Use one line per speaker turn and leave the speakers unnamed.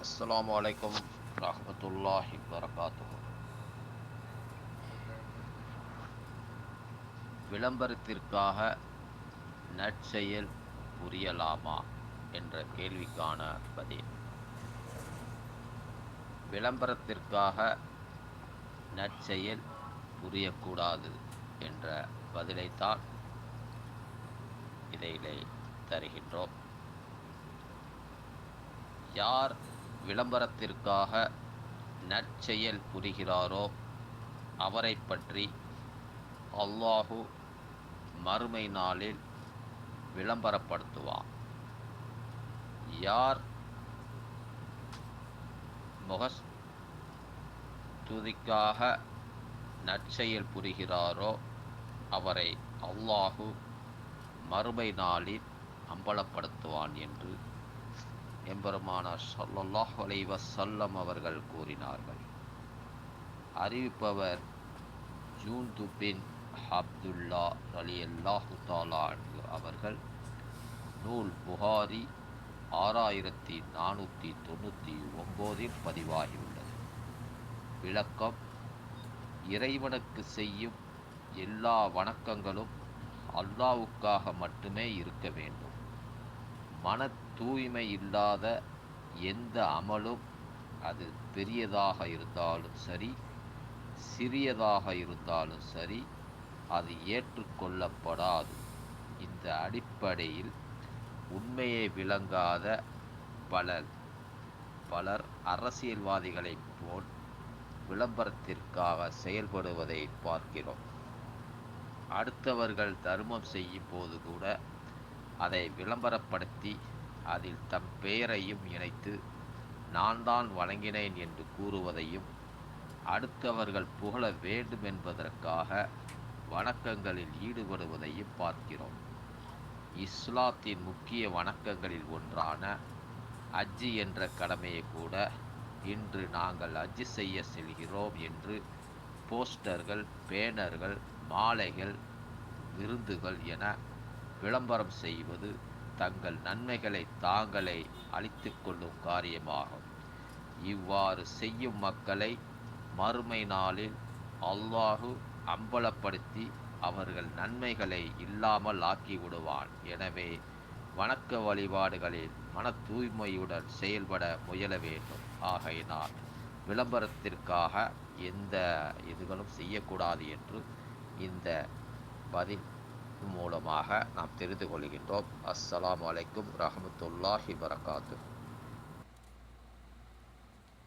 السلام عليكم ورحمة الله وبركاته விளம்பரத்திற்காக நற்செயல் புரியலாமா என்ற கேள்விக்கான பதில். விளம்பரத்திற்காக நற்செயல் புரியக்கூடாது என்ற பதிலைத்தான் இதையிலே தருகின்றோம். யார் விளம்பரத்திற்காக நற்செயல் புரிகிறாரோ அவரை பற்றி அல்லாஹு மறுமை நாளில் விளம்பரப்படுத்துவான். யார் முகஸ் துதிக்காக நற்செயல் புரிகிறாரோ அவரை அல்லாஹு மறுமை நாளில் அம்பலப்படுத்துவான் என்று எம்பெருமானார் ஸல்லல்லாஹு வலைவ சல்லம் அவர்கள் கூறினார்கள். அறிவிப்பவர் ஜூன் பின் அப்துல்லா அலி அல்லாஹு தாலா அவர்கள். நூல் புகாரி ஆறாயிரத்தி நானூற்றி தொண்ணூற்றி ஒம்போதில் பதிவாகியுள்ளது. விளக்கம் இறைவனுக்கு செய்யும் எல்லா வணக்கங்களும் அல்லாவுக்காக மட்டுமே இருக்க வேண்டும். மன தூய்மை இல்லாத எந்த அமலும் அது பெரியதாக இருந்தாலும் சரி சிறியதாக இருந்தாலும் சரி அது ஏற்றுக்கொள்ளப்படாது. இந்த அடிப்படையில் உண்மையை விளங்காத பலர் பலர் அரசியல்வாதிகளைப் போல் விளம்பரத்திற்காக செயல்படுவதை பார்க்கிறோம். அடுத்தவர்கள் தர்மம் செய்யும் போது கூட அதை விளம்பரப்படுத்தி அதில் தம் பெயரையும் இணைத்து நான் தான் வழங்கினேன் என்று கூறுவதையும் அடுத்தவர்கள் புகழ வேண்டும் என்பதற்காக வணக்கங்களில் ஈடுபடுவதையும் பார்க்கிறோம். இஸ்லாத்தின் முக்கிய வணக்கங்களில் ஒன்றான அஜ்ஜி என்ற கடமையை கூட இன்று நாங்கள் அஜ்ஜி செய்ய செல்கிறோம் என்று போஸ்டர்கள் பேனர்கள் மாலைகள் விருந்துகள் என விளம்பரம் செய்வது தங்கள் நன்மைகளை தாங்களே அழித்து கொள்ளும் காரியமாகும். இவ்வாறு செய்யும் மக்களை மறுமை நாளில் அல்லாஹு அம்பலப்படுத்தி அவர்கள் நன்மைகளை இல்லாமல் ஆக்கி விடுவான் எனவே வணக்க வழிபாடுகளில் மன தூய்மையுடன் செயல்பட முயல வேண்டும். ஆகையினால் விளம்பரத்திற்காக எந்த இதுகளும் செய்யக்கூடாது என்று இந்த பதில் மூலமாக நாம் தெரிந்து கொள்கின்றோம். அஸ்ஸலாம் அலைக்கும் ரஹமத்துல்லாஹி வரகாத்து